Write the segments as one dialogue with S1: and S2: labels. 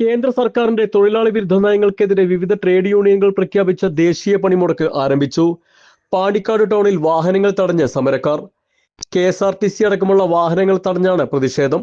S1: കേന്ദ്ര സർക്കാരിന്റെ തൊഴിലാളി വിരുദ്ധ നയങ്ങൾക്കെതിരെ വിവിധ ട്രേഡ് യൂണിയനുകൾ പ്രഖ്യാപിച്ച ദേശീയ പണിമുടക്ക് ആരംഭിച്ചു. പാണ്ടിക്കാട് ടൗണിൽ വാഹനങ്ങൾ തടഞ്ഞ് സമരക്കാർ. K S R T C അടക്കമുള്ള വാഹനങ്ങൾ തടഞ്ഞാണ് പ്രതിഷേധം.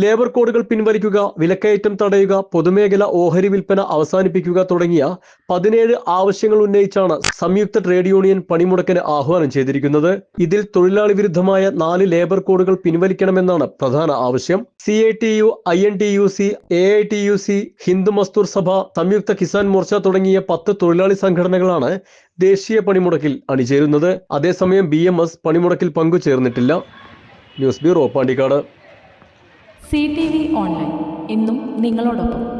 S1: ലേബർ കോഡുകൾ പിൻവലിക്കുക വിലക്കയറ്റം തടയുക പൊതുമേഖല ഓഹരി വിൽപ്പന അവസാനിപ്പിക്കുക തുടങ്ങിയ പതിനേഴ് ആവശ്യങ്ങൾ ഉന്നയിച്ചാണ് സംയുക്ത ട്രേഡ് യൂണിയൻ പണിമുടക്കിന് ആഹ്വാനം ചെയ്തിരിക്കുന്നത്. ഇതിൽ തൊഴിലാളി വിരുദ്ധമായ നാല് ലേബർ കോഡുകൾ പിൻവലിക്കണമെന്നാണ് പ്രധാന ആവശ്യം. C I T U I N T U C A I T U C Hind Mazdoor Sabha Samyukt Kisan Morcha തുടങ്ങിയ പത്ത് തൊഴിലാളി സംഘടനകളാണ് ദേശീയ പണിമുടക്കിൽ അണിചേരുന്നത്. അതേസമയം ബി എം എസ് പണിമുടക്കിൽ പങ്കുചേർന്നിട്ടില്ല. News bureau Pandikkad.
S2: C T V online. എന്നും നിങ്ങളോടൊപ്പം.